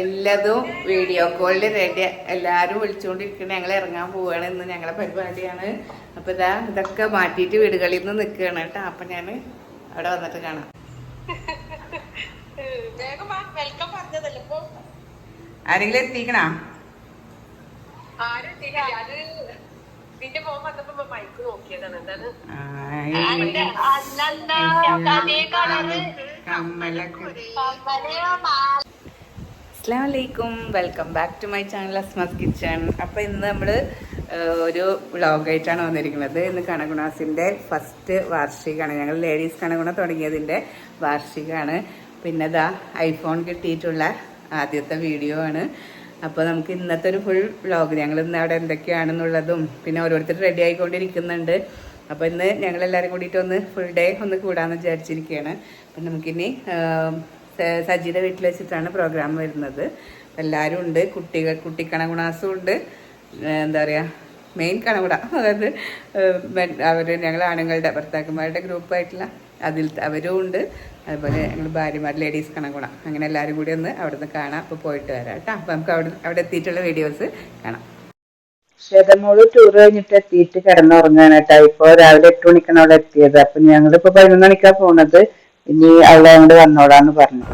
എല്ലാതും വീഡിയോ കോളിൽ റെഡി എല്ലാവരും വിളിച്ചുകൊണ്ടിരിക്കണ ഞങ്ങൾ ഇറങ്ങാൻ പോവുകയാണ് ഇന്ന്. ഞങ്ങളെ പരിപാടിയാണ്. അപ്പൊ ഇതാ ഇതൊക്കെ മാറ്റിയിട്ട് വീടുകളിൽ നിന്ന് നിൽക്കുകയാണ് കേട്ടോ. അപ്പൊ ഞാൻ അവിടെ വന്നിട്ട് കാണാം. ആരെങ്കിലും എത്തിക്കണോ? കമ്മലൊക്കെ. അസ്സാം വലൈക്കും welcome back to my channel Asma's kitchen അപ്പോൾ ഇന്ന് നമ്മൾ ഒരു വ്ളോഗായിട്ടാണ് വന്നിരിക്കുന്നത്. ഇന്ന് കണഗുണാസിന്റെ ഫസ്റ്റ് വാർഷികമാണ് ഞങ്ങൾ ലേഡീസ് കണഗുണ തുടങ്ങിയതിന്റെ വാർഷികമാണ് പിന്നെ ഇതാ ഐഫോൺ കിട്ടിയിട്ടുള്ള ആദ്യത്തെ വീഡിയോ ആണ്. അപ്പോൾ നമുക്ക് ഇന്നത്തെ ഒരു ഫുൾ വ്ളോഗ്. ഞങ്ങൾ ഇന്ന് അവിടെ എന്തൊക്കെയാണെന്നുള്ളതും പിന്നെ ഓരോരുത്തർ റെഡി ആയിക്കൊണ്ടിരിക്കുന്നുണ്ട്. അപ്പോൾ ഇന്ന് ഞങ്ങളെല്ലാവരും കൂടിയിട്ട് ഒന്ന് ഫുൾ ഡേ ഒന്ന് കൂടാമെന്ന് വിചാരിച്ചിരിക്കുകയാണ്. അപ്പം നമുക്കിനി സജിയുടെ വീട്ടിൽ വെച്ചിട്ടാണ് പ്രോഗ്രാം വരുന്നത്. എല്ലാവരും ഉണ്ട്. കുട്ടികൾ കുട്ടി കണകുണാസും ഉണ്ട്. എന്താ പറയുക മെയിൻ കണകുട അതായത് അവർ ഞങ്ങൾ ആണുങ്ങളുടെ ഭർത്താക്കന്മാരുടെ ഗ്രൂപ്പായിട്ടുള്ള അതിൽ അവരും ഉണ്ട്. അതുപോലെ ഞങ്ങൾ ഭാര്യമാർ ലേഡീസ് കണകുണ. അങ്ങനെ എല്ലാവരും കൂടി ഒന്ന് അവിടെ നിന്ന് കാണാം. അപ്പോൾ പോയിട്ട് വരാം കേട്ടോ. അപ്പം നമുക്ക് അവിടെ അവിടെ എത്തിയിട്ടുള്ള വീഡിയോസ് കാണാം. ശ്വേതമോൾ ടൂർ കഴിഞ്ഞിട്ട് എത്തിയിട്ട് കിടന്നുറങ്ങാനായിട്ടാണ് ഇപ്പോൾ ഇപ്പൊ രാവിലെ എട്ട് മണിക്കാണ് അവിടെ എത്തിയത്. അപ്പം ഞങ്ങളിപ്പോൾ പതിനൊന്ന് മണിക്കാണ് പോണത്. ഇനി അവളെ കൊണ്ട് വന്നോളാന്ന് പറഞ്ഞു.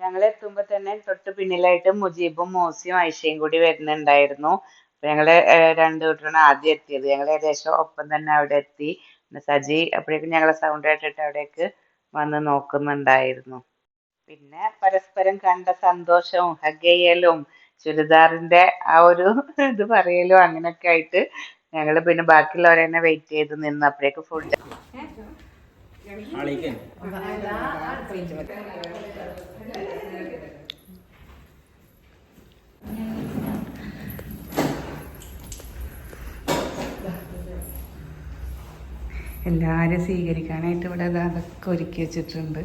ഞങ്ങൾ എത്തുമ്പോൾ തന്നെ തൊട്ട് പിന്നിലായിട്ട് മുജീബും മോസിയും ഐഷയും കൂടി വരുന്നുണ്ടായിരുന്നു. ഞങ്ങൾ രണ്ടു കൂട്ടരാണ് ആദ്യം എത്തിയത്. ഞങ്ങൾ ഏകദേശം ഒപ്പം തന്നെ അവിടെ എത്തി. സജി അപ്പോഴേക്കും ഞങ്ങളെ സൗണ്ട് കേട്ടിട്ട് അവിടേക്ക് വന്ന് നോക്കുന്നുണ്ടായിരുന്നു. പിന്നെ പരസ്പരം കണ്ട സന്തോഷവും ഹഗ് ചെയ്യലും ചുരിദാറിന്റെ ആ ഒരു ഇത് പറയലും അങ്ങനെയൊക്കെ ആയിട്ട് ഞങ്ങൾ പിന്നെ ബാക്കിയുള്ളവരെ തന്നെ വെയിറ്റ് ചെയ്ത് നിന്ന് അപ്പോഴേക്ക് ഫുഡ് എല്ലാവരും സ്വീകരിക്കാനായിട്ട് ഇവിടെ ദാ അതൊക്കെ ഒരുക്കി വെച്ചിട്ടുണ്ട്.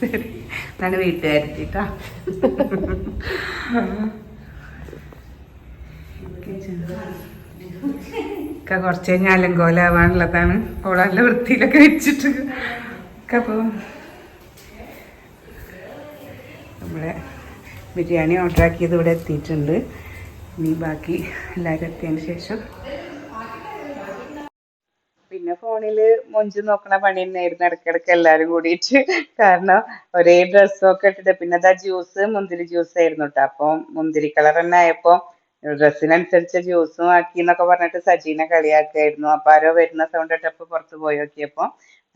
ശരി. ഇതാണ് വീട്ടുകാരെത്തിട്ടാ ഒക്കെ കുറച്ച് കഴിഞ്ഞാൽ അലങ്കോലാവാനുള്ളതാണ്. ഓളല്ല വൃത്തിയിലൊക്കെ വെച്ചിട്ട്. അപ്പോൾ നമ്മുടെ ബിരിയാണി ഓർഡർ ആക്കിയത് ഇവിടെ എത്തിയിട്ടുണ്ട്. ഇനി ബാക്കി എല്ലാവരും എത്തിയതിന് ശേഷം ഫോണിൽ മൊഞ്ച് നോക്കണ പണി തന്നെയായിരുന്നു ഇടയ്ക്കിടയ്ക്ക് എല്ലാരും കൂടിയിട്ട്. കാരണം ഒരേ ഡ്രസ്സൊക്കെ ഇട്ടിട്ട് പിന്നെ അതാ ജ്യൂസ് മുന്തിരി ജ്യൂസ് ആയിരുന്നു കേട്ടോ അപ്പൊ മുന്തിരി കളർ തന്നെ ആയപ്പോ ഡ്രസ്സിനനുസരിച്ച് ജ്യൂസും ആക്കി എന്നൊക്കെ പറഞ്ഞിട്ട് സജീനെ കളിയാക്കായിരുന്നു. അപ്പൊ ആരോ വരുന്ന സൗണ്ട് ഇട്ടപ്പോ പുറത്ത് പോയി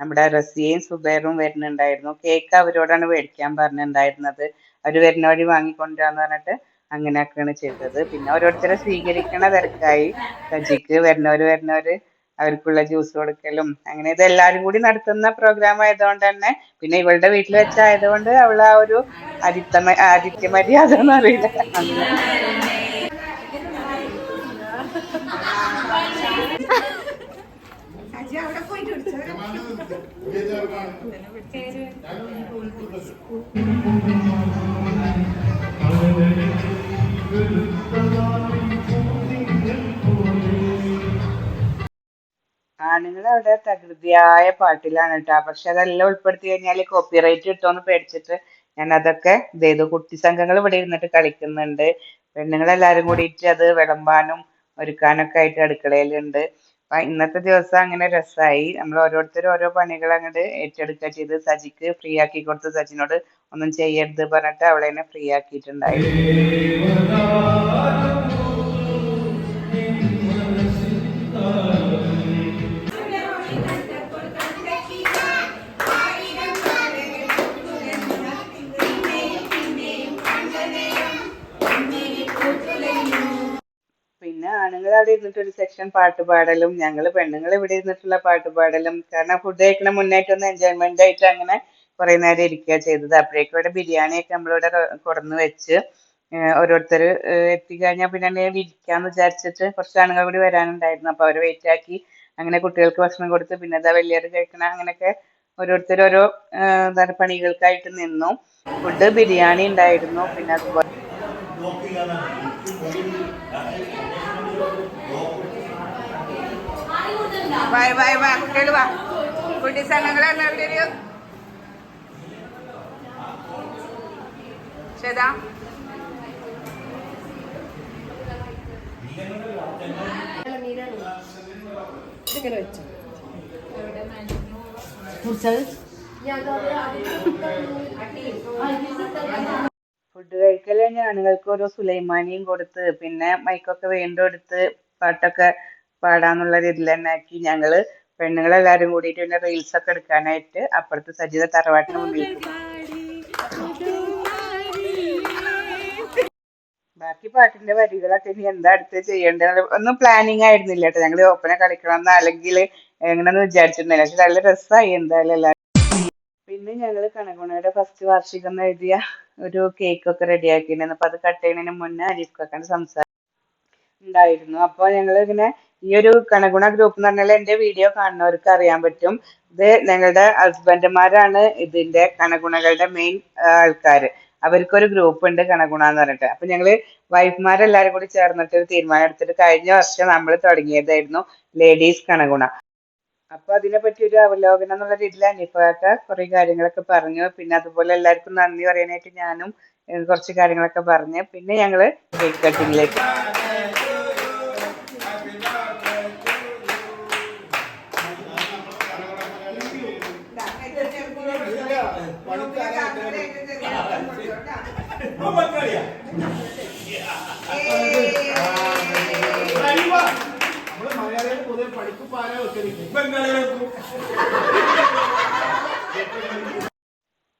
നമ്മുടെ റസിയയും സുബൈറും വരുന്നുണ്ടായിരുന്നു. കേക്ക് അവരോടാണ് മേടിക്കാൻ പറഞ്ഞിട്ടുണ്ടായിരുന്നത്. അവർ വരുന്ന വഴി വാങ്ങിക്കൊണ്ടുവരാന്ന് പറഞ്ഞിട്ട് അങ്ങനെയൊക്കെയാണ് ചെയ്തത്. പിന്നെ ഓരോരുത്തരെ സ്വീകരിക്കണ തിരക്കായി. സജിക്ക് വരുന്നവര് വരുന്നവര് അവർക്കുള്ള ജ്യൂസ് കൊടുക്കലും അങ്ങനെ ഇത് എല്ലാരും കൂടി നടത്തുന്ന പ്രോഗ്രാം ആയതുകൊണ്ട് തന്നെ പിന്നെ ഇവളുടെ വീട്ടിൽ വെച്ചായതുകൊണ്ട് അവൾ ആ ഒരു ആദിത്യ ആദിത്യ മര്യാദ എന്ന് അറിയില്ല ആണുങ്ങൾ അവിടെ തകൃതിയായ പാട്ടിലാണ് കേട്ടോ പക്ഷെ അതെല്ലാം ഉൾപ്പെടുത്തി കഴിഞ്ഞാൽ കോപ്പിറൈറ്റ് കിട്ടുമെന്ന് പേടിച്ചിട്ട് ഞാൻ അതൊക്കെ ഇത് കുട്ടി സംഘങ്ങൾ ഇവിടെ ഇരുന്നിട്ട് കളിക്കുന്നുണ്ട്. പെണ്ണുങ്ങളെല്ലാരും കൂടിയിട്ട് അത് വിളമ്പാനും ഒരുക്കാനൊക്കെ ആയിട്ട് അടുക്കളയിലുണ്ട്. അപ്പൊ ഇന്നത്തെ ദിവസം അങ്ങനെ രസമായി നമ്മൾ ഓരോരുത്തരും ഓരോ പണികൾ അങ്ങോട്ട് ഏറ്റെടുക്കുക ചെയ്ത്. സജിക്ക് ഫ്രീ ആക്കി കൊടുത്ത് സജിനോട് ഒന്നും ചെയ്യരുത് പറഞ്ഞിട്ട് അവളെ തന്നെ ഫ്രീ ആക്കിയിട്ടുണ്ടായിരുന്നു അവിടെ ഇരുന്നിട്ട് ഒരു സെക്ഷൻ പാട്ട് പാടലും ഞങ്ങൾ പെണ്ണുങ്ങൾ ഇവിടെ ഇരുന്നിട്ടുള്ള പാട്ട് പാടലും. കാരണം ഫുഡ് കഴിക്കണ മുന്നായിട്ട് ഒന്ന് എൻജോയ്മെന്റ് ആയിട്ട് അങ്ങനെ കുറെ നേരം ഇരിക്കുക ചെയ്തത്. അപ്പോഴേക്കും ഇവിടെ ബിരിയാണിയൊക്കെ നമ്മളിവിടെ കൊടുന്ന് വെച്ച് ഓരോരുത്തർ എത്തിക്കഴിഞ്ഞാൽ പിന്നെ ഇരിക്കാന്ന് വിചാരിച്ചിട്ട് കുറച്ച് ആണുങ്ങൾ കൂടി വരാനുണ്ടായിരുന്നു. അപ്പൊ അവരെ വെയിറ്റ് ആക്കി അങ്ങനെ കുട്ടികൾക്ക് ഭക്ഷണം കൊടുത്ത് പിന്നെ എന്താ വലിയവർ കഴിക്കണം അങ്ങനെയൊക്കെ ഓരോരുത്തർ ഓരോ എന്താണ് പണികൾക്കായിട്ട് നിന്നു. ഫുഡ് ബിരിയാണി ഉണ്ടായിരുന്നു. പിന്നെ അതുപോലെ വാ വായ വാ കുട്ടികൾ വാ. കുട്ടി സംഘങ്ങളെല്ലാം എവിടെ ഒരു? ശതാ ഫുഡ് കഴിക്കൽ കഴിഞ്ഞ ഓരോ സുലൈമാനിയും കൊടുത്ത് പിന്നെ മൈക്കൊക്കെ വീണ്ടും എടുത്ത് പാട്ടൊക്കെ പാടാന്നുള്ള രീതിയിൽ തന്നെ ആക്കി ഞങ്ങൾ പെണ്ണുങ്ങളെല്ലാരും കൂടിയിട്ട് പിന്നെ റീൽസ് ഒക്കെ എടുക്കാനായിട്ട് അപ്പുറത്ത് സജിത തറവാട്ടിന് മുന്നിൽ ബാക്കി പാട്ടിന്റെ വരികളൊക്കെ ഇനി എന്താ അടുത്ത് ചെയ്യേണ്ടത്? ഒന്നും പ്ലാനിങ് ആയിരുന്നില്ല കേട്ടോ. ഞങ്ങൾ ഒപ്പന കളിക്കണം അല്ലെങ്കിൽ എങ്ങനെയെന്ന് വിചാരിച്ചിട്ടുണ്ടായില്ല പക്ഷെ നല്ല രസമായി എന്തായാലും എല്ലാവരും പിന്നെ ഞങ്ങൾ കണകുണയുടെ ഫസ്റ്റ് വാർഷികം എന്ന് എഴുതിയ ഒരു കേക്ക് ഒക്കെ റെഡി ആക്കിയിട്ടുണ്ടായിരുന്നു അപ്പൊ അത് കട്ട് ചെയ്യുന്നതിന് മുന്നേ അരീഫ് കാക്കാണ്ട് സംസാരം ഉണ്ടായിരുന്നു. അപ്പൊ ഞങ്ങൾ ഇങ്ങനെ ഈ ഒരു കണഗുണ ഗ്രൂപ്പ് എന്ന് പറഞ്ഞാൽ എന്റെ വീഡിയോ കാണുന്നവർക്ക് അറിയാൻ പറ്റും. ഇത് ഞങ്ങളുടെ ഹസ്ബൻഡുമാരാണ് ഇതിന്റെ കണഗുണകളുടെ മെയിൻ ആൾക്കാർ അവർക്കൊരു ഗ്രൂപ്പ് ഉണ്ട് കണഗുണ എന്ന് പറഞ്ഞിട്ട്. അപ്പൊ ഞങ്ങൾ വൈഫ്മാരെല്ലാരും കൂടി ചേർന്നിട്ട് ഒരു തീരുമാനം എടുത്തിട്ട് കഴിഞ്ഞ വർഷം നമ്മൾ തുടങ്ങിയതായിരുന്നു ലേഡീസ് കണഗുണ. അപ്പൊ അതിനെ പറ്റി ഒരു അവലോകനം എന്നുള്ള രീതിയിൽ അനിഫാക്ക കുറെ കാര്യങ്ങളൊക്കെ പറഞ്ഞു. പിന്നെ അതുപോലെ എല്ലാവർക്കും നന്ദി പറയാനായിട്ട് ഞാനും കുറച്ച് കാര്യങ്ങളൊക്കെ പറഞ്ഞു. പിന്നെ ഞങ്ങൾ കേക്ക് കട്ടിങ്ങിലേക്ക്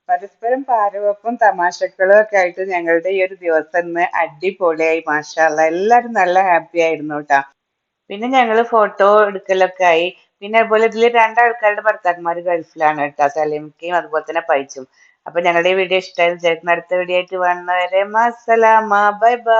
പരസ്പരം പാരവെപ്പും തമാശകളും ഒക്കെ ആയിട്ട് ഞങ്ങളുടെ ഈ ഒരു ദിവസം ഇന്ന് അടിപൊളിയായി മാഷാല്ല എല്ലാരും നല്ല ഹാപ്പി ആയിരുന്നു കേട്ടാ പിന്നെ ഞങ്ങൾ ഫോട്ടോ എടുക്കലൊക്കെ ആയി. പിന്നെ അതുപോലെ ഇതിൽ രണ്ടാൾക്കാരുടെ ഭർത്താക്കന്മാര് ഗൾഫിലാണ് കേട്ടോ സലീമിക്കയും അതുപോലെ തന്നെ പൈച്ചും. അപ്പൊ ഞങ്ങളുടെ ഈ വീഡിയോ ഇഷ്ടമായി ചേട്ടൻ അടുത്ത വീഡിയോ ആയിട്ട് വന്നവരെ മസലാമ ബൈ ബൈ.